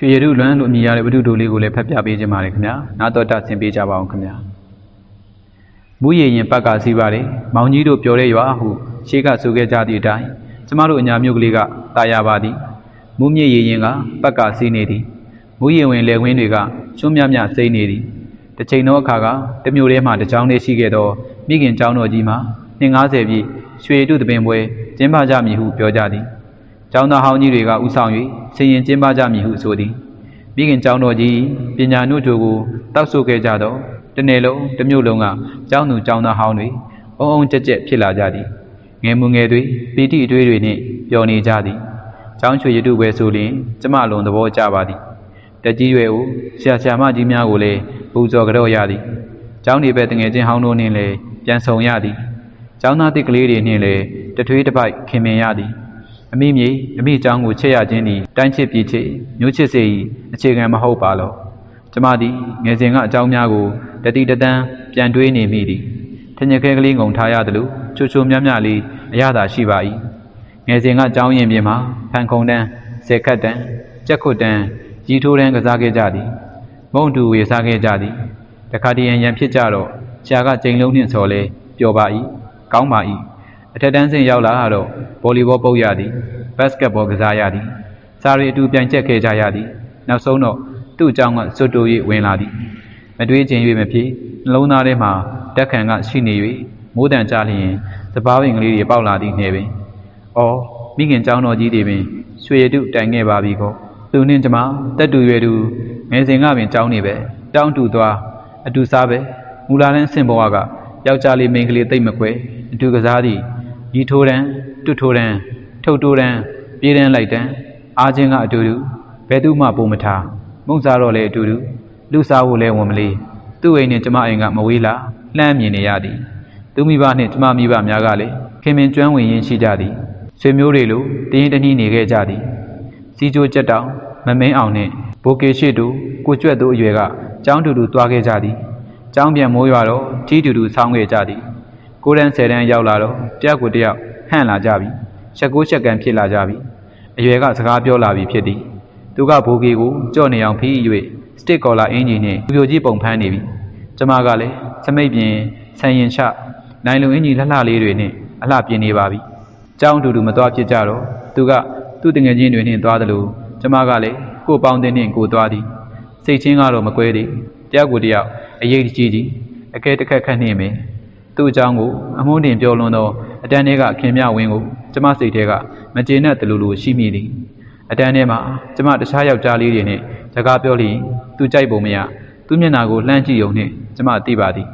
ရွှေရတုလွမ်းလို့အမည်ရတဲ့ဝတ္ထုတိုလေးကိုလည်းဖတ်ပြပေးခြင်းပါတယ်ခင်ဗျာနာတော်တာဆင်ပေးကြပါအောင်ခင်ဗျာမူရည်ရင်ပတ်ကစီးပါတယ်မောင်ကြီးတို့ပြောတဲ့ရွာဟုရှေးကဆိုခဲ့ကြသည့်အတိုင်းကျမတို့အညာမျိုးကလေးကတာယာပါသည်မူမြင့်ရည်ရင်ကပတ်ကစီးနေသည်မူရည်ဝင်လေဝင်းတွေကကျွမ်းမြမြစိမ့်နေသည်တစ်ချိန်သောအခါကတမျိုးထဲမှတစ်ကြောင်းလေးရှိခဲ့သောမိခင်ကျောင်းတော်ကြီးမှာ250ပြည့်ရွှေတုသပင်ပွဲကျင်းပကြမည်ဟုပြောကြသည် ကျောင်းသားဟောင်းကြီးတွေကဥဆောင်၍ဆင်ရင်ကျင်းပကြမည်ဟုဆိုသည်မိခင်ကျောင်းတော်ကြီးပညာနုတို့ကိုတောက်ဆိုခဲ့ကြတော့တစ်နေ့လုံးတစ်မျိုးလုံးကကျောင်းသူကျောင်းသားဟောင်းတွေအုံအုံကြက်ကြက်ဖြစ်လာကြသည်ငယ်မူငယ်တွေပီတိအတွေးတွေနှင့်ပျော်နေကြသည်ကျောင်းချွေရတုပဲဆိုလျင်ကျမလုံးသဘောကျပါသည်တက်ကြီးရွယ်ကိုဆရာဆရာမကြီးများကိုလည်းပူဇော်ကြော့ရသည်ကျောင်းနေပဲတငယ်ချင်းဟောင်းတို့နှင့်လည်းပြန်ဆောင်ရသည်ကျောင်းသားတစ်ကလေးတွေနှင့်လည်းတထွေးတစ်ပိုက်ခင်မင်ရသည် အမိမြေအမိအကြောင်းကိုချစ်ရခြင်းသည်တိုင်းချစ်ပြည်ချစ်မျိုးချစ်စေ၏အခြေခံမဟုတ်ပါလော။ကျမသည်ငယ်စဉ်ကအကြောင်းများကိုတတိတတန်းပြန်တွေးနေမိသည်။ထညခဲကလေးငုံထားရသလိုချိုချိုမြမြလေးအရသာရှိပါ၏။ငယ်စဉ်ကအကြောင်းရင်ပြင်မှာဖန်ခုံတန်း၊ဇက်ခတ်တန်း၊ကြက်ခွတ်တန်း၊ရီထိုးတန်းကစားခဲ့ကြသည်။မုံတူဝေစားခဲ့ကြသည်။တခါတည်းရန်ရန်ဖြစ်ကြတော့ဆရာကကြိမ်လုံးနှင့်ဆော်လဲပျော်ပါ၏။ကောင်းပါ၏။အထက်တန်းစဉ်ရောက်လာတော့ ဗော်လီဘောပုတ်ရသည်ဘတ်စကတ်ဘောကစားရသည်စာရီအတူပြန်ချက်ခဲ့ကြရသည်နောက်ဆုံးတော့သူ့အကြောင်းကစွတ်တိုး၍ဝင်လာသည်မတွေးခြင်း၍မဖြစ်နှလုံးသားထဲမှာတက်ခံကရှိနေ၍မိုးတန်ကြလျင်စပားပင်ကလေးတွေပေါက်လာသည်နှင့်ပင်။အော်မိခင်เจ้าတော်ကြီးတွေပင်ရွှေရတုတိုင်ခဲ့ပါပြီကော။သူနှင့်ကျမတက်တူရွယ်တူငယ်စဉ်ကပင်ကြောင်းနေပဲတောင်းတူသွားအတူစားပဲမူလာလန်းဆင်ဘဝကယောက်ျားလေးမိန်းကလေးတိတ်မကွဲအတူကစားသည် ရီထိုးတန်းတွတ်ထိုးတန်းထုတ်တိုးတန်းပြေးတန်းလိုက်တန်းအားချင်းကအတူတူဘယ်သူမှပုံမထားမုံစားတော့လေအတူတူလူစားဖို့လဲဝင်မလေးသူ့အိမ်နဲ့ကျမအိမ်ကမဝေးလားလှမ်းမြင်နေရသည်သူမိဘနှင့်ကျမမိဘများကလည်းခင်မင်ကျွမ်းဝင်ရင်းရှိကြသည်ဆွေမျိုးတွေလိုတင်းရင်တနည်းနေခဲ့ကြသည်စီချိုကြက်တောင်မမင်းအောင်နှင့်ဘိုကေရှိတို့ကိုကျွတ်တို့အရွယ်ကကျောင်းတူတူသွားခဲ့ကြသည်ကျောင်းပြန်မိုးရွာတော့ကြီးတူတူဆောင်းခဲ့ကြသည် ကိုရန်ဆယ်တန်းရောက်လာတော့တယောက်ကိုတယောက်ဟန့်လာကြပြီချက်ကိုချက်ကန်ဖြစ်လာကြပြီအရွယ်ကစကားပြောလာပြီဖြစ်သည်သူကဘိုကေကိုကြော့နေအောင်ဖီး၍စတစ်ကော်လာအင်ဂျီနှင့်ပြိုကြီးပုံဖမ်းနေပြီကျမကလည်းစမိတ်ပြင်ဆန်ရင်ချနိုင်လုံအင်ဂျီလှလှလေးတွေနှင့်အလှပြင်နေပါပြီကျောင်းတူတူမသွားဖြစ်ကြတော့သူကသူ့တငယ်ချင်းတွေနှင့်သွားတယ်လို့ကျမကလည်းကို့ပေါင်းတင်နှင့်ကိုသွားသည်စိတ်ချင်းကတော့မကွဲသေးတယောက်ကိုတယောက်အရေးကြီးကြီးအကဲတစ်ခက်ခတ်နှင့်မယ် သူ့အကြောင်းကိုအမုန်းတင်ပြောလွန်းသောအတန်းတွေကခင်မြဝင်းကိုကျမစိတ်ထဲကမကျေနပ်တယ်လို့လို့ရှိမိသည်အတန်းထဲမှာကျမတခြားယောက်ျားလေးတွေနဲ့စကားပြောလျင်သူကြိုက်ပုံမရသူမျက်နှာကိုလှမ်းကြည့်ုံနဲ့ကျမသိပါသည်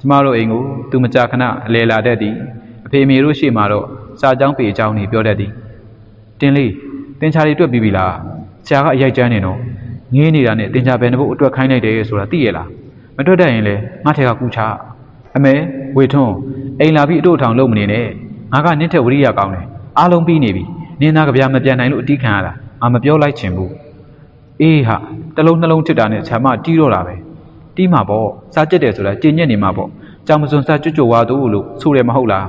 ကျမတို့အိမ်ကိုသူမကြာခဏအလဲလာတတ်သည်အဖေမေတို့ရှေ့မှာတော့စာကြောင်းပေအကြောင်းတွေပြောတတ်သည်တင်းလေးတင်ချာလေးတွေ့ပြီးပြီလားဆရာကအရိုက်ကျန်းနေတော့ငေးနေတာနဲ့တင်ချာဘယ်နှဘုတ်အတွက်ခိုင်းလိုက်တယ်ဆိုတာသိရလားမတွေ့တတ်ရင်လေငါထဲကကူချ အမေဝေထွန်းအိမ်လာပြီးအတို့ထောင်လုံးမနေနဲ့ငါကနင့်ထက်ဝရိယကောင်းတယ်အားလုံးပြီးနေပြီနင်းသားကဗျာမပြန်နိုင်လို့အတီးခံရတာငါမပြောလိုက်ချင်ဘူးအေးဟာတလုံးနှလုံးချစ်တာနဲ့ဆာမတီးတော့တာပဲတီးမှာပေါ့စားကြက်တယ်ဆိုတာကျင်ညက်နေမှာပေါ့ကြောင်မစွန်စားကြွကြွဝါတို့လို့ဆိုတယ်မဟုတ်လား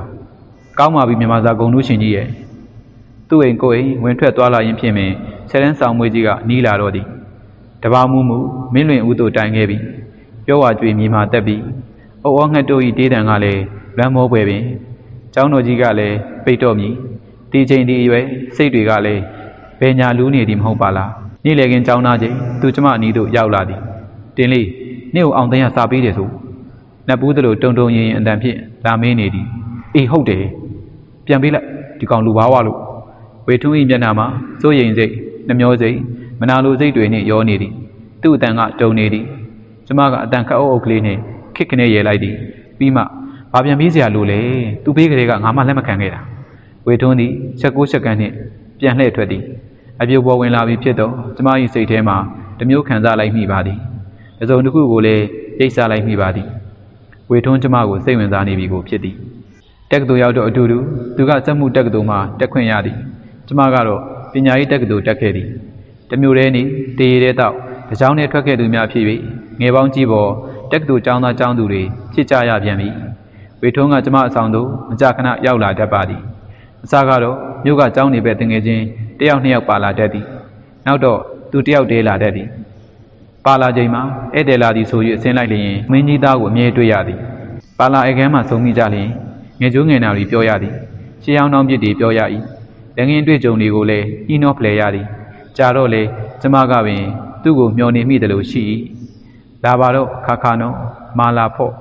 ကောင်းပါပြီမြန်မာသားဂုံတို့ရှင်ကြီးရဲ့သူ့အိမ်ကိုယ်အိမ်ဝင်ထွက်သွားလာရင်ဖြင့်ပင်ဆယ်တန်းဆောင်မွေးကြီးကနီးလာတော့သည်တဘာမူမူမင်းလွင်ဦးတို့တိုင်ခဲ့ပြီပြောဝါကြွေမြေမာတက်ပြီ အော်အော်ငှက်တို့ဤတေးတံကလည်းလမ်းမောပွဲပင်ကျောင်းတော်ကြီးကလည်းပိတ်တော့မြည်ဒီချိန်ဒီအရွယ်စိတ်တွေကလည်းဘယ်ညာလူးနေသည်မဟုတ်ပါလားနေ့လေကင်းကျောင်းသားချိန်သူကျမအနီးတို့ရောက်လာသည်တင်းလေးနေ့ကိုအောင်သိန်းကစာပေးတယ်ဆိုနှစ်ပူးသလိုတုံတုံရင်ရင်အတန်ဖြင့်လာမင်းနေသည်အေးဟုတ်တယ်ပြန်ပေးလိုက်ဒီကောင်လူဘာဝလို့ဝေထွန်းဤမျက်နှာမှာစိုးရိမ်စိတ်နှမျောစိတ်မနာလိုစိတ်တွေနှင့်ရောနေသည်သူ့အတန်ကတုံနေသည်ကျမကအတန်ခတ်အုပ်အုပ်ကလေးနှင့် ခစ်ခနဲ့ရဲလိုက်သည်ပြီးမှဘာပြန်ပြေးစရာလိုလဲသူပေးကလေးကငါမှလက်မခံခဲ့တာဝေထွန်းသည်ချက်ကိုးချက်ကန်းနှင့်ပြန်လှည့်ထွက်သည်အပြုတ်ပေါ်ဝင်လာပြီးဖြစ်တော့ကျမ၏စိတ်ထဲမှာတမျိုးခံစားလိုက်မိပါသည်အစုံတစ်ခုကိုလည်းရိတ်စားလိုက်မိပါသည်ဝေထွန်းကျမကိုစိတ်ဝင်စားနေပြီကိုဖြစ်သည်တက္ကသိုလ်ရောက်တော့အတူတူသူကစက်မှုတက္ကသိုလ်မှာတက်ခွင့်ရသည်ကျမကတော့ပညာရေးတက္ကသိုလ်တက်ခဲ့သည်တမျိုးတည်းနေတည်ရတဲ့တော့တကြောင်နဲ့ထွက်ခဲ့သူများဖြစ်၍ငယ်ပေါင်းကြီးပေါ် တက္ကသိုလ်ကျောင်းသားကျောင်းသူတွေဖြစ်ကြရပြန်ပြီဝေထုံးကကျမအဆောင်သို့မကြာခဏရောက်လာတတ်ပါသည်အစကတော့မြို့ကကျောင်းနေပဲတငယ်ချင်းတယောက်နှစ်ယောက်ပါလာတတ်သည်နောက်တော့သူတယောက်တည်းလာတတ်သည်ပါလာချိန်မှာဧည့်သည်လာသည်ဆို၍အစင်းလိုက်လျင်မင်းကြီးသားကိုအမြဲတွေ့ရသည်ပါလာအခန်းမှဆုံးမိကြလျင်ငယ်ကျိုးငယ်နာတွေပြောရသည်ရှေးအောင်နှောင်းပြစ်တွေပြောရ၏လက်ငင်းတွေ့ကြုံတွေကိုလည်းဤနှောဖလှယ်ရသည်ကြာတော့လေကျမကပင်သူ့ကိုမျောနေမိတယ်လို့ရှိ၏ လာပါတော့ခါခါနော်မာလာဖို့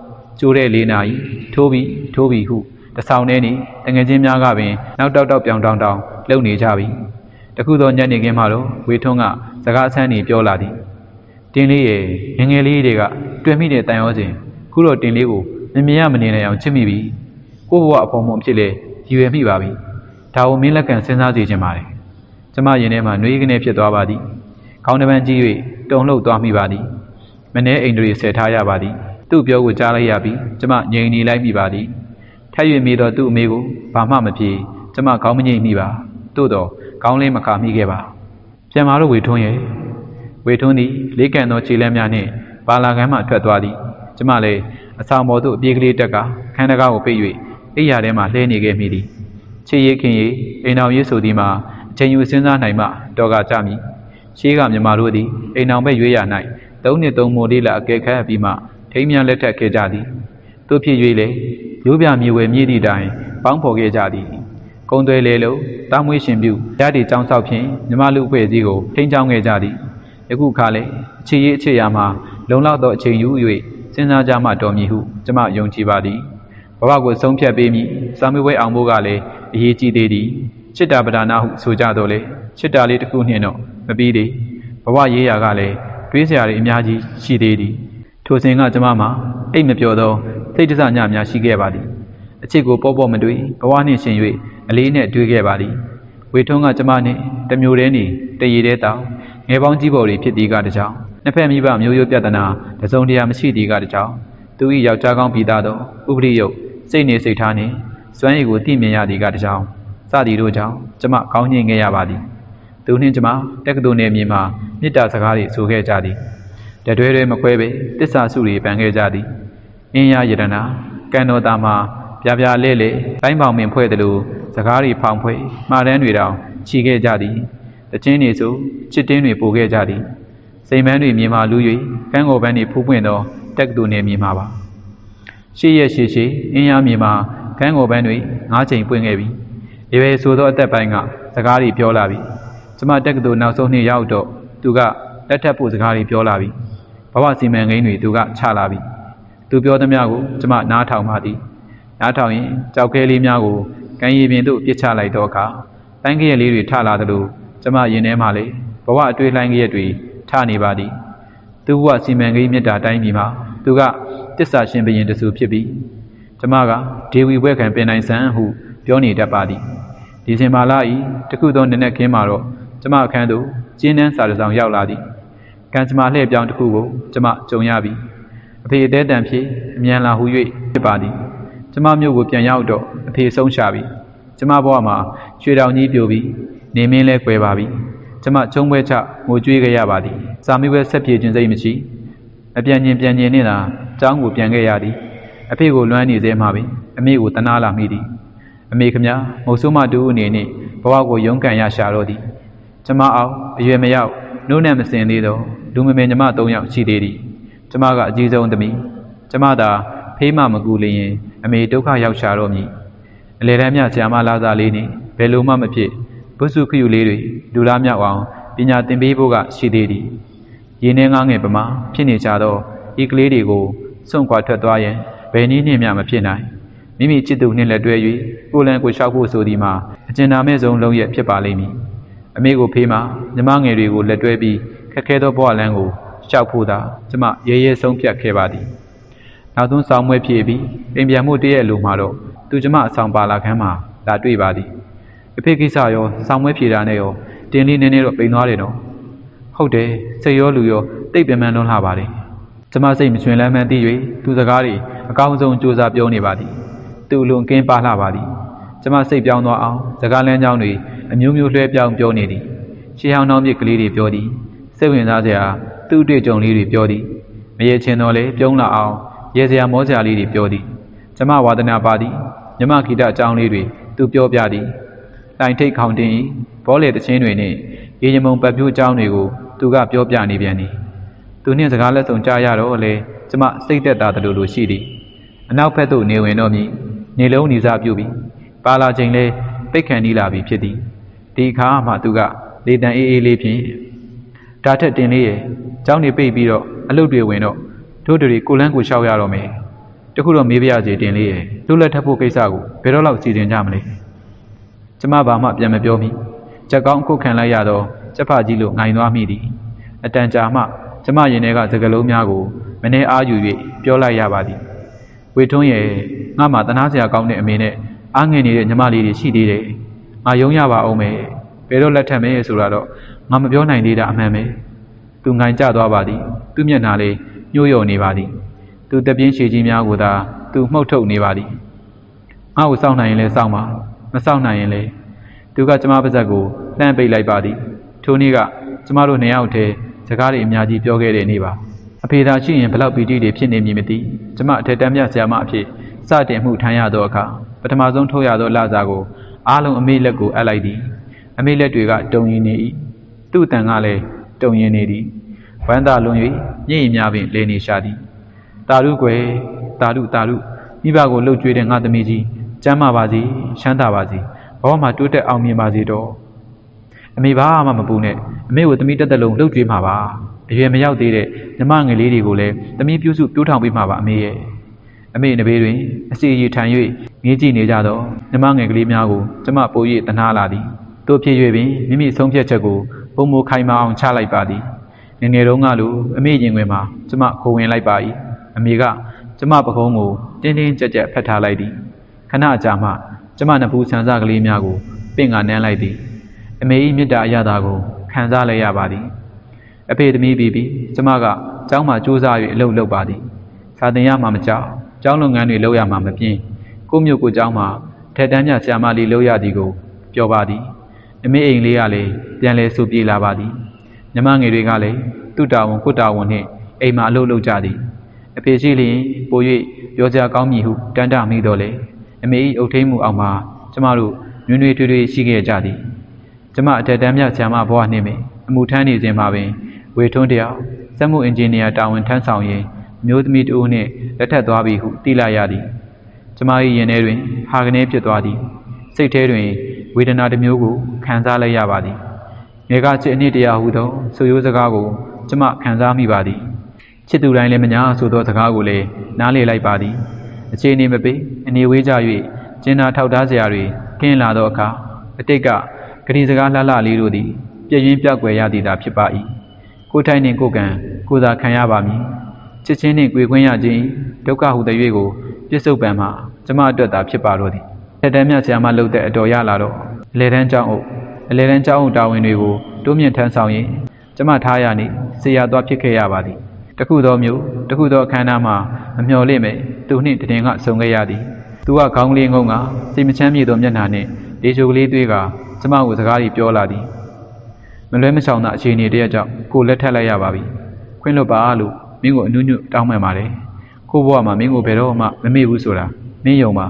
ကျိုးတဲ့လေးနာရီထိုးပြီးထိုးပြီးဟုတဆောင်နေနေတငယ်ချင်းများကပင်နောက်တောက်တောက်ပြောင်တောင်တောင်လှုပ်နေကြပြီတခုသောညနေခင်းမှတော့ဝေထွန်းကစကားအဆန်းနေပြောလာသည်တင်းလေးရဲ့ငယ်ငယ်လေးတွေကတွေ့မိတဲ့တန်ရောစဉ်ခုတော့တင်းလေးကိုမမြင်ရမနေနိုင်အောင်ချစ်မိပြီကိုယ့်ဘဝအပေါ်မုံဖြစ်လေရည်ရွယ်မိပါပြီဒါကိုမင်းလက်ကန်စဉ်းစားစီခြင်းပါတယ်ကျမရင်ထဲမှာနှွေးကနေဖြစ်သွားပါသည်ခေါင်းတစ်ပန်းကြီး၍တုံလှုပ်သွားမိပါသည် မနှဲအိမ်တွေဆယ်ထားရပါသည်သူ့ပြောကိုကြားလိုက်ရပြီးကျမငြိမ်နေလိုက်မိပါသည်ထပ်၍မိတော့သူ့အမေကိုဘာမှမပြေကျမခေါင်းမငိမ့်မိပါသို့တော့ခေါင်းလေးမခါမိခဲ့ပါပြန်มาတော့ဝေထွန်းရဲ့ဝေထွန်းသည်လေးကန်သောခြေလက်များနှင့်ပါလာကမ်းမှထွက်သွားသည်ကျမလည်းအဆောင်ပေါ်သို့အပြေးကလေးတက်ကခန်းတကားကိုပိတ်၍အိယာထဲမှလှဲနေခဲ့မိသည်ချေရခင်ရီအိမ်အောင်ရေးဆိုသည်မှာအချိန်ယူစဉ်းစားနိုင်မှတော်ကကြမည်ရှေးကမြမတို့သည်အိမ်အောင်ဘက်ရွေးရ၌ သုံးနှစ်သုံးမိုးလေးလာအကဲခတ်ပြီးမှထိမ်းမြလက်ထက်ခဲ့ကြသည်တို့ဖြစ်၍လေရိုးပြမြေဝယ်မြည်သည့်တိုင်ပေါင်းဖော်ခဲ့ကြသည်ကုံသွဲလေလို့တာမွေးရှင်ပြုဓာတ်ဒီចောင်းဆောက်ဖြင့်မြမလူအဖွဲ့အစည်းကိုထိန်းချောင်းခဲ့ကြသည်ယခုခါလေအခြေရေးအခြေရာမှာလုံလောက်သောအချိန်ယူ၍စဉ်းစားကြမှတော်မည်ဟုကျွန်မယုံကြည်ပါသည်ဘဝကိုဆုံးဖြတ်ပေးမည်စာမေးပွဲအောင်ဖို့ကလည်းအရေးကြီးသေးသည်ချစ်တာပဒါနာဟုဆိုကြတော့လေချစ်တာလေးတစ်ခုနှင့်တော့မပြီးသေးဘဝရေးရာကလည်း တွေးစရာတွေအများကြီးရှိသေးသည်ထိုစဉ်ကကျွန်မမှာအိတ်မပြောသောစိတ်တစညများရှိခဲ့ပါသည်အချစ်ကိုပေါ့ပေါ့မတွေးဘဝနှင့်ရှင်၍အလေးနဲ့တွေးခဲ့ပါသည်ဝေထုံးကကျွန်မနှင့်တမျိုးတည်းနေတရေတဲတောင်ငယ်ပေါင်းကြီးပေါ်တွေဖြစ်သည်ကတကြောင်နှစ်ဖက်မိဘမျိုးရိုးပြဿနာတစုံတရာမရှိသည်ကတကြောင်သူ၏ယောက်ျားကောင်းပြီးသားသောဥပရိယုတ်စိတ်နေစိတ်ထားနှင့်စွမ်းရည်ကိုသိမြင်ရသည်ကတကြောင်စသည်တို့ကြောင့်ကျမကောင်းညင်ခဲ့ရပါသည် သူနှင့်ကျမတက္ကသိုလ်နယ်မြေမှာမေတ္တာစကားတွေဆိုခဲ့ကြသည်တတွဲတွဲမခွဲပေတစ္ဆာစုတွေပန်ခဲ့ကြသည်အင်းရယတနာကံတော်တာမှာပြပြလဲလဲတိုင်းပေါင်ပင်ဖွဲ့တယ်လို့စကားတွေဖောင်ဖွဲ့မှားတန်းတွေတောင်ခြီခဲ့ကြသည်တချင်းတွေဆိုချစ်တင်းတွေပို့ခဲ့ကြသည်စိန်ပန်းတွေမြေမှာလူ၍ကန်းကိုပန်းတွေဖူးပွင့်သောတက္ကသိုလ်နယ်မြေမှာပါရှေ့ရရှေ့ရှေ့အင်းရမြေမှာကန်းကိုပန်းတွေငါးချိန်ပွင့်ခဲ့ပြီရေပဲဆိုသောအသက်ပိုင်းကစကားတွေပြောလာပြီ ကျမတက္ကသိုလ်နောက်ဆုံးနှစ်ရောက်တော့သူကလက်ထပ်ဖို့စကားတွေပြောလာပြီဘဝစီမံကိန်းတွေသူကချလာပြီသူပြောသမျှကိုကျမနားထောင်ပါသည်နားထောင်ရင်ကြောက်ခဲလေးများကိုကံရည်ပြင်သို့ပြစ်ချလိုက်တော့အခါပန်းကရက်လေးတွေထလာသလိုကျမရင်ထဲမှာလေဘဝအတွေ့လှိုင်းကရက်တွေထနေပါသည်သူဘဝစီမံကိန်းမြတ်တာတိုင်းပြည်မှာသူကတစ္ဆာရှင်ဘရင်တဆူဖြစ်ပြီးကျမကဒေဝီဘွဲခံပင်နိုင်ဆန်းဟုပြောနေတတ်ပါသည်ဒီချိန်မာလာဤတခုသောနည်းနည်းခင်းမှာတော့ ကျမအခန်းသို့ကျင်းနှန်းစာတစ်စောင်ရောက်လာသည်ကံကျမလှည့်ပြောင်းတစ်ခုကိုကျမကြုံရပြီအဖေအသေးတန်ဖြစ်အမြန်လာဟု၍ဖြစ်ပါသည်ကျမမြို့ကိုပြန်ရောက်တော့အဖေဆုံးရှာပြီကျမဘဝမှာရွှေတောင်ကြီးပြိုပြီးနေမင်းလဲကွယ်ပါပြီကျမချုံပွဲချငိုကြွေးခဲ့ရပါသည်စာမေးပွဲဆက်ပြေခြင်းစိတ်မရှိအပြန်ញင်ပြန်ញင်နေတာကျောင်းကိုပြန်ခဲ့ရသည်အဖေကိုလွမ်းနေသေးမှပဲအမေကိုတနာလာမိသည်အမေခမမုတ်ဆိုးမတူအနေနဲ့ဘဝကိုရုန်းကန်ရရှာတော့သည် ကျမအောင်အရွယ်မရောက်နှုတ်နဲ့မစင်သေးတော့လူမမေညီမ၃ယောက်ရှိသေးသည်ကျမကအကြီးဆုံးသမီးကျမသာဖေးမမကူလျင် အမေဒုက္ခရောက်ရှာတော့မည်အလေတန်းမြဆရာမလာစားလေးနှင့်ဘယ်လိုမှမဖြစ်ဘုစုခယူလေးတွေလူလားမြောက်အောင်ပညာသင်ပေးဖို့ကရှိသေးသည်ရင်းနှင်းငားငယ်ပမာဖြစ်နေကြသောဤကလေးတွေကိုစွန့်ခွာထွက်သွားရင်ဘယ်နည်းနှင့်မျှမဖြစ်နိုင်မိမိချစ်သူနှင့်လက်တွဲ၍ကိုယ်လံကိုရှောက်ဖို့ဆိုသည်မှာအကျဉ်းနာမဲ့ဆုံးလုံးရဖြစ်ပါလိမ့်မည် အမေကိုဖေးမှညီမငယ်တွေကိုလက်တွဲပြီးခက်ခဲသောဘဝလမ်းကိုရှောက်ဖို့သာကျမရဲရဲဆုံးဖြတ်ခဲ့ပါသည်နောက်ဆုံးဆောင်မွဲဖြစ်ပြီးအိမ်ပြန်မှုတည့်ရဲ့လူမှာတော့သူကျမအဆောင်ပါလာခန်းမှာလာတွေ့ပါသည်အဖေကိစ္စရောဆောင်မွဲဖြေတာနဲ့ရောတင်းလေးနည်းနည်းတော့ပိန်သွားတယ်နော်ဟုတ်တယ်စိတ်ရောလူရောတိတ်ပြန်မှန်းလွန်းလာပါတယ်ကျမစိတ်မချွင်လန်းမှန်းသိ၍သူစကားတွေအကောင်းဆုံးစူးစမ်းပြောနေပါသည်သူ့လွန်ကင်းပါလှပါသည်ကျမစိတ်ပြောင်းသွားအောင်စကားလမ်းကြောင်းတွေ အမျိုးမျိုးလွှဲပြောင်းပြောနေသည်ရှေးဟောင်းနှောင်းမြစ်ကလေးတွေပြောသည်စိတ်ဝင်စားစရာသူ့အတွေ့အကြုံလေးတွေပြောသည်မရေချင်တော်လဲပြုံးလာအောင်ရေစရာမောစရာလေးတွေပြောသည်ကျမဝါဒနာပါသည်မြမဂီတအကြောင်းလေးတွေသူပြောပြသည်တိုင်ထိတ်ခေါင်တင်၏ဘောလေတချင်းတွေနှင့်ရေရမုံပတ်ပြိုးအကြောင်းတွေကိုသူကပြောပြနေပြန်သည်သူနှင့်စကားလက်ဆောင်ကြားရတော့လေကျမစိတ်သက်သာတယ်လို့လိုရှိသည်အနောက်ဘက်သို့နေဝင်တော့မည်နေလုံးနေစားပြုပြီးပါလာချိန်လဲပိတ်ခံနီးလာပြီဖြစ်သည် ဒီအခါမှသူကလေတံအေးအေးလေးဖြင့်ဒါထက်တင်လေးရဲ့ကျောင်းနေပိတ်ပြီးတော့အလုပ်တွေဝင်တော့တို့တွေကိုလန်းကိုရှောက်ရတော့မယ်တခုတော့မေးပြရစီတင်လေးရဲ့လူလက်ထပ်ဖို့ကိစ္စကိုဘယ်တော့လောက်စီစဉ်ကြမလဲကျမဘာမှပြန်မပြောမိချက်ကောင်းအခုခံလိုက်ရတော့ချက်ဖကြီးလို့ငိုင်သွားမိသည်အတန်ကြာမှကျမရင်ထဲကစကလုံးများကိုမနေအားယူ၍ပြောလိုက်ရပါသည်ဝေထွန်းရဲ့ငါမှတနာစရာကောင်းတဲ့အမေနဲ့အားငယ်နေတဲ့ညီမလေးတွေရှိသေးတယ် ငါယုံရပါအောင်မယ်ဘယ်တော့လက်ထပ်မယ်ဆိုတာတော့ငါမပြောနိုင်သေးတာအမှန်ပဲသူငိုင်ကြသွားပါသည်သူ့မျက်နှာလေးညှို့ယုံနေပါသည်သူတပြင်းရှည်ကြီးများကိုသာသူမှုတ်ထုတ်နေပါသည်ငါ့ကိုစောင့်နိုင်ရင်လည်းစောင့်ပါမစောင့်နိုင်ရင်လည်းသူကကျမပါဇက်ကိုလှမ်းပိတ်လိုက်ပါသည်ထိုနေ့ကကျမတို့နှစ်ယောက်တည်းစကားတွေအများကြီးပြောခဲ့တဲ့နေ့ပါအဖေသာရှိရင်ဘလောက်ပီတိတွေဖြစ်နေမည်မသိကျမအထက်တန်းမြဆရာမအဖြစ်စတင်မှုထမ်းရသောအခါပထမဆုံးထုတ်ရသောလစာကို အားလုံးအမေလက်ကိုအပ်လိုက်သည်အမေလက်တွေကတုံရင်နေ၏သူ့တန်ကလည်းတုံရင်နေသည်ဝမ်းသာလွန်၍ညင်များပင်လေနေရှာသည်တာရုကွယ်တာရုတာရုမိဘကိုလှုပ်ကြွေးတဲ့ငါသမီးကြီးကျမ်းမာပါစေချမ်းသာပါစေဘဝမှာတိုးတက်အောင်မြင်ပါစေတော့အမေဘာမှမပူနဲ့အမေကိုသမီးတက်တက်လုံးလှုပ်ကြွေးမှာပါအရွယ်မရောက်သေးတဲ့ညီမငယ်လေးတွေကိုလည်းသမီးပြုစုပြိုးထောင်ပေးမှာပါအမေရဲ့ အမေနဘေးတွင်အစီအရီထိုင်၍ငေးကြည့်နေကြတော့ညီမငယ်ကလေးများကိုကျမပို၍တနာလာသည်တို့ဖြစ်၍ပင်မိမိဆုံးဖြတ်ချက်ကိုပုံမခိုင်မာအောင်ချလိုက်ပါသည်ငယ်ငယ်တုန်းကလိုအမေရင်ဝင်မှာကျမခိုးဝင်လိုက်ပါ၏အမေကကျမပကုံးကိုတင်းတင်းကြပ်ကြပ်ဖက်ထားလိုက်သည်ခဏကြာမှကျမနဖူးဆန်စားကလေးများကိုပင့်ကနမ်းလိုက်သည်အမေ၏မေတ္တာအရသာကိုခံစားလိုက်ရပါသည်အဖေသမီးပြီးပြီးကျမကကျောင်းမှာကြိုးစား၍အလုပ်လုပ်ပါသည်စာသင်ရမှာမကြောက် ကျောင်းလုပ်ငန်းတွေလုပ်ရမှာမပြင်းကိုမျိုးကိုကျောင်းမှာထက်တန်းမြဆရာမလေးလုပ်ရသည်ကိုပြောပါသည်အမေအိမ်လေးကလည်းပြန်လဲဆူပြေးလာပါသည်ညီမငယ်တွေကလည်းသူ့တာဝန်ကိုတာဝန်နှင့်အိမ်မှာအလုပ်လုပ်ကြသည်အဖေရှိလျင်ပို၍ပြောကြကောင်းမည်ဟုတန်တမိတော့လေအမေ၏အုပ်ထိန်မှုအောက်မှာကျမတို့ညွှန်းနှွေးထွေးထွေးရှိခဲ့ကြသည်ကျမအထက်တန်းမြဆရာမဘဝနှင့်ပင်အမှုထမ်းနေစဉ်မှာပင်ဝေထွန်းတယောက်စက်မှုအင်ဂျင်နီယာတာဝန်ထမ်းဆောင်ရင်းမျိုးသမီးတဦးနှင့် လက်ထပ်သွားပြီဟုသိလိုက်ရသည်ကျမ၏ရင်ထဲတွင်ဟာကနေဖြစ်သွားသည်စိတ်ထဲတွင်ဝေဒနာတစ်မျိုးကိုခံစားလိုက်ရပါသည်ငယ်ကချစ်အနှစ်တရားဟုသောဆိုရိုးစကားကိုကျမခံစားမိပါသည်ချစ်သူတိုင်းလည်းမညာဆိုသောစကားကိုလည်းနားလေလိုက်ပါသည်အခြေအနေမပေးအနေဝေးကြ၍ကျင်နာထောက်ထားစရာတွေကင်းလာသောအခါအတိတ်ကဂရီစကားလှလှလေးတို့သည်ပြည့်ရင်းပြောက်ွယ်ရသည်သာဖြစ်ပါ၏ကိုယ်ထိုင်နှင့်ကိုယ်ကံကိုယ်သာခံရပါမည် ချစ်ချင်းနှင့်ကြွေခွင့်ရခြင်းဒုက္ခဟုတဲ့၍ကိုပြစ္ဆုတ်ပံမှာကျမအတွက်သာဖြစ်ပါတော့သည်ထက်တန်းမြဆရာမလုပ်တဲ့အတော်ရလာတော့အလေတန်းကျောင်းအုပ်အလေတန်းကျောင်းအုပ်တာဝန်တွေကိုတိုးမြင့်ထမ်းဆောင်ရင်ကျမထားရနေဆရာသွားဖြစ်ခဲ့ရပါသည်တခုသောမျိုးတခုသောအခမ်းအနားမှာမမျှော်လင့်မဲ့သူနှင့်တည်ငါဆုံခဲ့ရသည်သူကခေါင်းကလေးငုံကစိတ်မချမ်းမြေသောမျက်နှာနှင့်ဒေချိုကလေးသွေးကကျမကိုစကားကြီးပြောလာသည်မလွဲမရှောင်သာအခြေအနေတည်းကြောင့်ကိုလက်ထက်လိုက်ရပါပြီခွင့်လွတ်ပါလို့ မင်းကိုအနုညွတ်တောင်းပန်ပါတယ်ကိုဘဝမှာမင်းကိုဘယ်တော့မှမမေ့ဘူးဆိုတာမင်းယုံပါ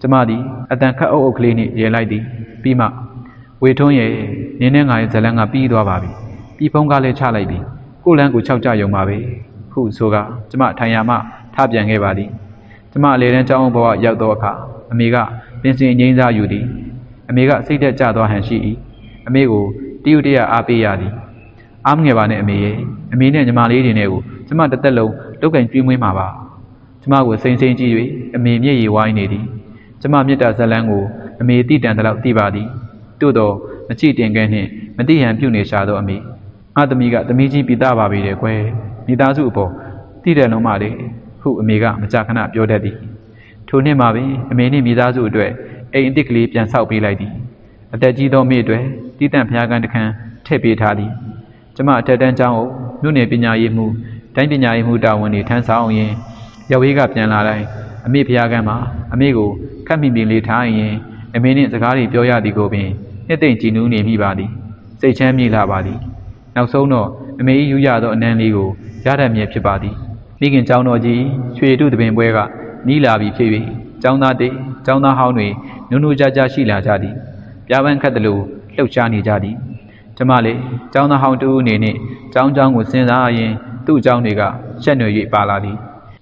ကျမသည်အတန်ခတ်အုပ်အုပ်ကလေးနှင့်ရဲလိုက်သည်ပြီးမှဝေထွန်းရဲ့နင်းနဲ့ငါရဲ့ဇလန်းကပြီးသွားပါပြီပြီးဖုံးကားလည်းချလိုက်ပြီကိုလန်းကိုခြောက်ကြယုံပါပဲခုဆိုကကျမထိုင်ရမှထပြန်ခဲ့ပါသည်ကျမအလေတန်းကျောင်းဘဝရောက်သောအခါအမေကပင်စင်ငိမ့်စားယူသည်အမေကစိတ်သက်ကြသွားဟန်ရှိ၏အမေကိုတရုတ်တရအားပေးရသည်အားမငယ်ပါနဲ့အမေရဲ့ အမေနဲ့ညီမလေးတွေနဲ့ကိုကျမတစ်သက်လုံးတုတ်ကင်ကျွေးမွေးမှာပါကျမကိုစိမ့်စိမ့်ကြည့်၍အမေမျက်ရည်ဝိုင်းနေသည်ကျမမေတ္တာဇလန်းကိုအမေတိတန်တလောက်သိပါသည်သို့တော့မကြည့်တင်ခဲ့နှင့်မတိဟန်ပြုနေရှာသောအမေငါသမီးကသမီးကြီးပိတာပါပြီတဲ့ကွယ်မိသားစုအပေါ်တိတယ်လုံးမလေးဟုအမေကမကြာခဏပြောတတ်သည်ထိုနှစ်မှာပင်အမေနှင့်မိသားစုအတွက်အိမ်အစ်စ်ကလေးပြန်ဆောက်ပေးလိုက်သည်အသက်ကြီးသောမိအတွက်တီးတန့်ဖျားကန်းတစ်ခန်းထည့်ပေးထားသည်ကျမအထက်တန်းကျောင်းကို မြို့နယ်ပညာရေးမှူးတိုင်းပညာရေးမှူးတာဝန်တွေထမ်းဆောင်ရင်းရောက်ဝေးကပြန်လာတိုင်းအမေဖျားကန်းမှာအမေကိုခတ်မိမိလေးထားရင်အမေနှင့်စကားတွေပြောရသည်ကိုပင်နှစ်သိမ့်ကြည်နူးနေမိပါသည်စိတ်ချမ်းမြေ့လာပါသည်နောက်ဆုံးတော့အမေ၏ယူရသောအနံလေးကိုရတတ်မြဲဖြစ်ပါသည်မိခင်ကျောင်းတော်ကြီးရွှေတုတပင်ပွဲကနီးလာပြီဖြစ်၍ကျောင်းသားတေကျောင်းသားဟောင်းတွေနုနုကြကြရှိလာကြသည်ပြပန်းခတ်တယ်လို့လှုပ်ရှားနေကြသည် ကျမလေးကျောင်းသားဟောင်းတူအနေနဲ့ကျောင်းကျောင်းကိုစဉ်းစားရင်သူ့ကျောင်းတွေကရှက်နွယ်၍ပါလာသည်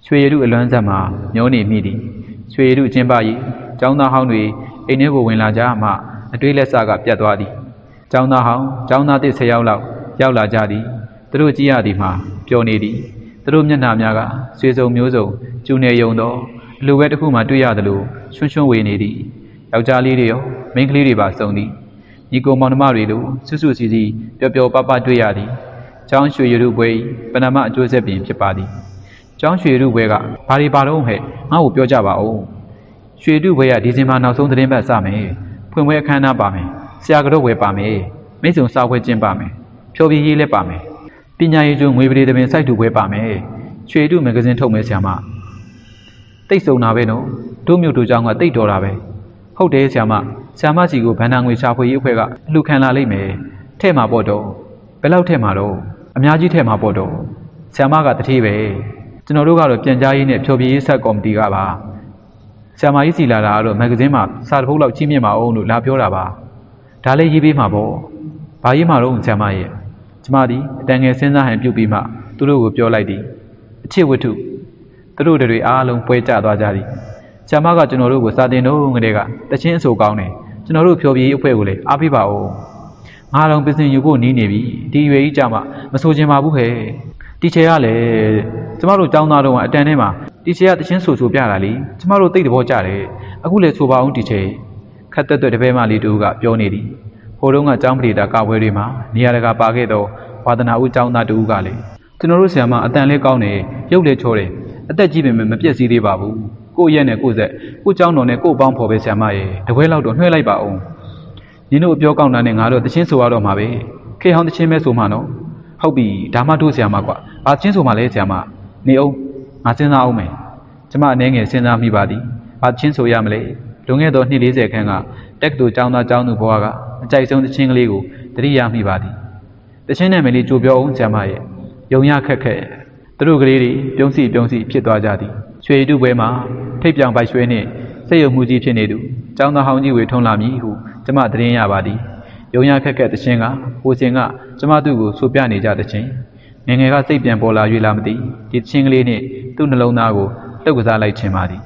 ရွှေရည်အလွမ်းဆက်မှာမျောနေမိသည်ရွှေရည်ကျင်းပ၏ကျောင်းသားဟောင်းတွေအိမ်ထဲကိုဝင်လာကြမှအတွေးလက်စကပြတ်သွားသည်ကျောင်းသားဟောင်းကျောင်းသားတစ်၁၀ယောက်လောက်ရောက်လာကြသည်သူတို့ကြည့်ရသည်မှာပျော်နေသည်သူတို့မျက်နှာများကဆွေစုံမျိုးစုံကျူနေယုံသောအလူဝဲတစ်ခုမှတွေ့ရသလိုရွှွှွှွှဝေနေသည်ယောက်ျားလေးတွေရောမိန်းကလေးတွေပါစုံသည် ညီကိုမောင်နှမတွေလိုစွစွစီစီပျော်ပျော်ပပတွေ့ရသည်။ကျောင်းရွှေရတုပွဲ၏ပဏာမအကျိုးဆက်ပင်ဖြစ်ပါသည်။ကျောင်းရွှေရတုပွဲကဘာတွေပါတော့ဟဲ့ငါ့ကိုပြောကြပါဦး။ရွှေရတုပွဲကဒီဇင်ဘာနောက်ဆုံးသတင်းပတ်စမယ်။ဖွင့်ပွဲအခမ်းအနားပါမယ်။ဆရာကတော့ဝယ်ပါမယ်။မိတ်ဆွေစာပွဲကျင်းပါမယ်။ဖြော်ပြရေးလည်းပါမယ်။ပညာရေးကျိုးငွေပရိသပင်စိုက်တူပွဲပါမယ်။ရွှေရတုမဂ္ဂဇင်းထုတ်မယ်ဆရာမ။တိတ်ဆုံတာပဲနော်။တို့မြို့တို့ကျောင်းကတိတ်တော်တာပဲ။ဟုတ်တယ်ဆရာမ။ ဆရာမစီကိုဗန္နာငွေရှာဖွေရေးအဖွဲ့ကအလှခံလာလိမ့်မယ်။ထဲ့မှာပေါ့တော့ဘယ်လောက်ထဲ့မှာတော့အများကြီးထဲ့မှာပေါ့တော့ဆရာမကတတိပဲကျွန်တော်တို့ကတော့ပြန်ကြားရေးနဲ့ဖြောပြရေးဆက်ကော်မတီကပါဆရာမကြီးစီလာတာကတော့မဂ္ဂဇင်းမှာစာတစ်ပုဒ်လောက်ကြီးမြင့်ပါအောင်လို့လာပြောတာပါဒါလေးရေးပေးမှာပေါ့ဘာရေးမှာတော့ဆရာမရဲ့ကျမဒီအတန်ငယ်စဉ်းစားဟန်ပြုတ်ပြီးမှသူတို့ကိုပြောလိုက်သည်အချစ်ဝတ္ထုသူတို့တွေအားလုံးပွဲကျသွားကြသည် ဆရာမကကျွန်တော်တို့ကိုစာတင်တော့ငတဲ့ကတချင်းအဆိုကောင်းတယ်ကျွန်တော်တို့ဖြောပြရေးအဖွဲ့ကိုလည်းအားပေးပါဦးငါတော့ပစ္စင်ယူဖို့နီးနေပြီဒီရွယ်ကြီးကြမှာမဆိုချင်ပါဘူးဟဲ့တီချေကလည်းကျမတို့ចောင်းသားတို့ကအတန်ထဲမှာတီချေကတချင်းဆူဆူပြတာလေကျမတို့သိတဲ့ဘောကြတယ်အခုလည်းဆိုပါအောင်တီချေခတ်တက်တဲ့တပည့်မလေးတူကပြောနေသည်ဟိုတုန်းကចောင်းပရိတာကပွဲတွေမှာနေရာတကာပါခဲ့တော့ဝါသနာဦးចောင်းသားတူကလည်းကျွန်တော်တို့ဆရာမအတန်လေးကောင်းတယ်ရုပ်လည်းချောတယ်အသက်ကြီးပေမဲ့မပြည့်စည်သေးပါဘူး ကိုယ့်ရဲ့နဲ့ကိုယ့်ဆက်ကိုယ့်ចောင်းတော်နဲ့ကိုယ့်ပေါင်းဖော်ပဲဆရာမရဲ့တပွဲလောက်တော့နှွှဲလိုက်ပါအောင်နင်တို့အပြောကောင်းတာနဲ့ငါတို့တချင်းဆိုရတော့မှာပဲခေဟောင်းတချင်းပဲဆိုမှာနော်ဟုတ်ပြီဒါမှတို့ဆရာမကွာဘာချင်းဆိုမှလဲဆရာမနေအောင်ငါစဉ်းစားအောင်မယ်ကျမအနေငယ်စဉ်းစားမိပါသည်ဘာချင်းဆိုရမလဲလွန်ခဲ့သောနှစ်40ခန်းကတက္ကသိုလ်ကျောင်းသားကျောင်းသူဘဝကအကြိုက်ဆုံးတချင်းကလေးကိုတတိယမိပါသည်တချင်းနဲ့မလေးကြိုပြောအောင်ဆရာမရဲ့ယုံရခက်ခက်သူတို့ကလေးတွေပြုံးစီပြုံးစီဖြစ်သွားကြသည် ရွှေတုပွဲမှာထိပ်ပြောင်ပိုက်ရွှဲနှင့်စိတ်ယုံမှုကြီးဖြစ်နေသူကျောင်းသားဟောင်းကြီးဝေထုံးလာမည်ဟုကျမသတင်းရပါသည်ယုံရခက်ခက်တခြင်းကဟိုစင်ကကျမသူ့ကိုဆိုပြနေကြတခြင်းငယ်ငယ်ကစိတ်ပြန်ပေါ်လာ၍လာမသိဒီတခြင်းကလေးနှင့်သူ့နှလုံးသားကိုလှုပ်ကစားလိုက်ခြင်းပါသည်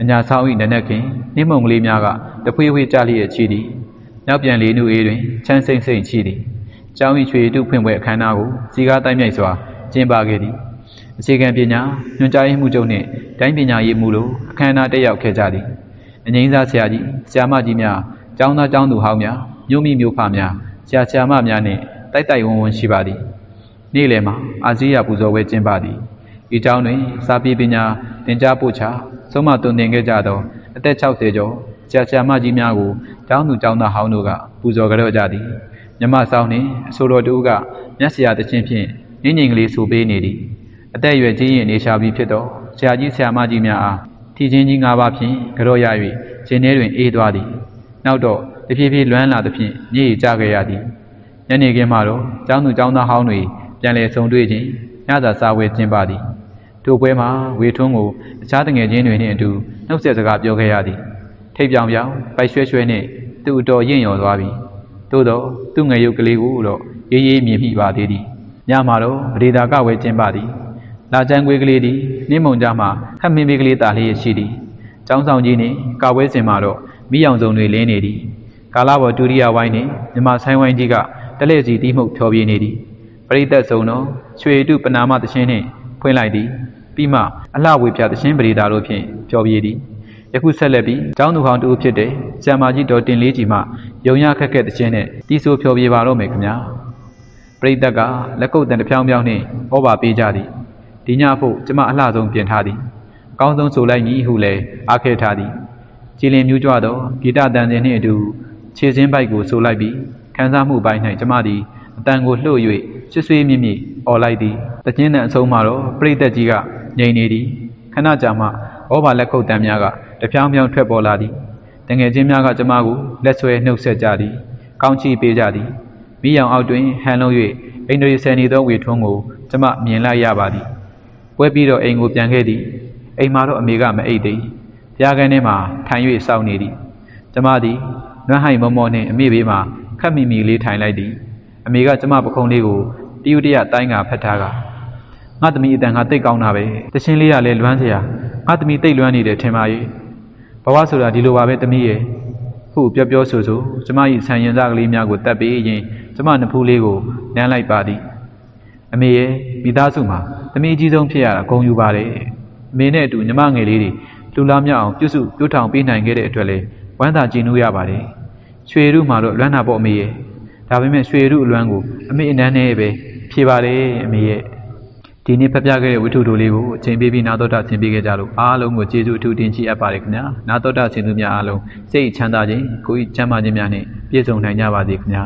အညာဆောင်၏နက်နက်ခင်နှင်းမုံကလေးများကတဖွေးဖွေးကြလျက်ချီသည်နောက်ပြန်လေးနုအေးတွင်ချမ်းစိမ့်စိမ့်ချီသည်ကျောင်း၏ရွှေတုဖွင့်ပွဲအခမ်းအနားကိုစီကားတိုင်းမြိုက်စွာကျင်းပခဲ့သည် အခြေခံပညာညွှန်ကြားရေးမှူးချုပ်နှင့်တိုင်းပညာရေးမှူးတို့အခမ်းအနားတက်ရောက်ခဲ့ကြသည်အငိမ့်စားဆရာကြီးဆရာမကြီးများကျောင်းသားကျောင်းသူဟောင်းများမြို့မိမြို့ဖများဆရာဆရာမများနှင့်တိုက်တိုက်ဝန်းဝန်းရှိပါသည်နေ့လယ်မှာအာဇီယာပူဇော်ပွဲကျင်းပသည်ဤကျောင်းတွင် စာပေပညာသင်ကြားပို့ချဆုံးမသွန်သင်ခဲ့ကြသောအသက်60ကျော်ဆရာဆရာမကြီးများကိုကျောင်းသူကျောင်းသားဟောင်းတို့ကပူဇော်ကြတော့ကြသည်မြမဆောင်နှင့်အဆိုတော်တူကမျက်စရာတခြင်းဖြင့်ငိမ့်ငိမ့်ကလေးဆိုပေးနေသည် အသက်အရွယ်ကြီးရင်နေရှာပြီးဖြစ်သောဆရာကြီးဆရာမကြီးများအားထီချင်းကြီး၅ပါးဖြင့်ကြော့ရ၍ခြေထဲတွင်အေးသွားသည်နောက်တော့တဖြည်းဖြည်းလွမ်းလာသဖြင့်မြေကြီးကျခဲ့ရသည်ညနေခင်းမှာတော့ကျောင်းသူကျောင်းသားဟောင်းတွေပြန်လည်ဆုံတွေ့ခြင်းညစာစားဝဲကျင်းပသည်ထိုပွဲမှာဝေထွန်းကိုအခြားတငယ်ချင်းတွေနှင့်အတူနှုတ်ဆက်စကားပြောခဲ့ရသည်ထိပ်ပြောင်ပြောင်ပိုက်ရွှဲရွှဲနှင့်သူ့အတော်ရင့်ရော်သွားပြီသို့တော့သူ့ငယ်ရုပ်ကလေးကိုတော့ရေးရေးမြင်မိပါသေးသည်ညမှာတော့ဗဒေတာကဝဲကျင်းပသည် လာချမ်းခွေးကလေးသည်နှင်းမုံကြားမှာခက်မင်းမေးကလေးတာလေးရှိသည်ကျောင်းဆောင်ကြီးနှင့်ကာဝဲစင်မှာတော့မိအောင်စုံတွေလင်းနေသည်ကာလာဘော်ဒူရိယဝိုင်းနှင့်မြမဆိုင်ဝိုင်းကြီးကတလဲစီတီးမှုတ်ဖျော်ပြနေသည်ပရိသတ်စုံသောရွှေတုပနာမတခြင်းနှင့်ဖွင့်လိုက်သည်ပြီးမှအလှဝေပြတခြင်းပရိဒါတို့ဖြင့်ဖျော်ပြသည်ယခုဆက်လက်ပြီးကျောင်းသူဟောင်းတူဖြစ်တဲ့ဆရာမကြီးဒေါ်တင်လေးကြီးမှယုံရခက်ခက်တခြင်းနဲ့တီးဆိုဖျော်ပြပါတော့မယ်ခင်ဗျာပရိသတ်ကလက်ကုပ်တန်တစ်ဖြောင်းဖြောင်းနှင့်ဩဘာပေးကြသည် ဒီညဖို့ကျမအလှဆုံးပြင်ထားသည်အကောင်းဆုံးဆိုလိုက်မည်ဟုလည်းအားခဲထားသည်ကြည်လင်မြူးကြွသောဂီတတန်စင်နှင့်အတူခြေစင်းပိုက်ကိုဆိုလိုက်ပြီးခန်းစားမှုပိုင်း၌ကျမသည်အတန်ကိုလှုပ်၍ဆွဆွေးမြင့်မြင့်អော်လိုက်သည်တခြင်းနဲ့အဆုံးမှာတော့ပြိသက်ကြီးကငြိမ်နေသည်ခဏကြာမှဩဘာလက်ခုပ်တံများကတဖြောင်းဖြောင်းထွက်ပေါ်လာသည်တငယ်ချင်းများကကျမကိုလက်ဆွဲနှုတ်ဆက်ကြသည်ကောင်းချီးပေးကြသည်မိရောင်အောက်တွင်ဟန်လုံး၍အိန္ဒြေဆယ်နေသောဝေထွန်းကိုကျမမြင်လိုက်ရပါသည် ဝဲပြီးတော့အိမ်ကိုပြန်ခဲ့သည်အိမ်မှာတော့အမေကမအိပ်သေးပြားကန်းထဲမှာထိုင်၍စောင့်နေသည်ကျမသည်နွမ်းဟိုင်မောမောနှင့်အမေဘေးမှာခက်မိမိလေးထိုင်လိုက်သည်အမေကကျမပခုံးလေးကိုတယူတရတိုင်းကဖတ်ထားကငါသမီးအတန်ကတိတ်ကောင်းတာပဲတခြင်းလေးကလည်းလွမ်းစရာငါသမီးတိတ်လွမ်းနေတယ်ထင်ပါ၏ဘဝဆိုတာဒီလိုပါပဲသမီးရဲ့ခုပြောပြောဆိုဆိုကျမ၏ဆံရင်စားကလေးများကိုတတ်ပေးရင်ကျမနဖူးလေးကိုနမ်းလိုက်ပါသည်အမေရဲ့မိသားစုမှာ သမီးအကြီးဆုံးဖြစ်ရတာဂုဏ်ယူပါတယ်အမေနဲ့အတူညီမငယ်လေးတွေလူလားမြောက်အောင်ပြုစုပြုထောင်ပေးနိုင်ခဲ့တဲ့အတွက်လည်းဝမ်းသာကြည်နူးရပါတယ်ရွှေရုမှာတော့လွမ်းတာပေါ့အမေရဲ့ဒါပေမဲ့ရွှေရုအလွမ်းကိုအမေအနမ်းနဲ့ပဲဖြေပါတယ်အမေရဲ့ဒီနေ့ဖတ်ပြခဲ့တဲ့ဝိထုတို့လေးကိုအချိန်ပေးပြီးနာတော်တာဆင်ပေးခဲ့ကြလို့အားလုံးကိုကျေးဇူးအထူးတင်ရှိအပ်ပါတယ်ခင်ဗျာနာတော်တာဆင်သူများအားလုံးစိတ်ချမ်းသာခြင်းကိုယ်ချမ်းသာခြင်းများနဲ့ပြည့်စုံနိုင်ကြပါစေခင်ဗျာ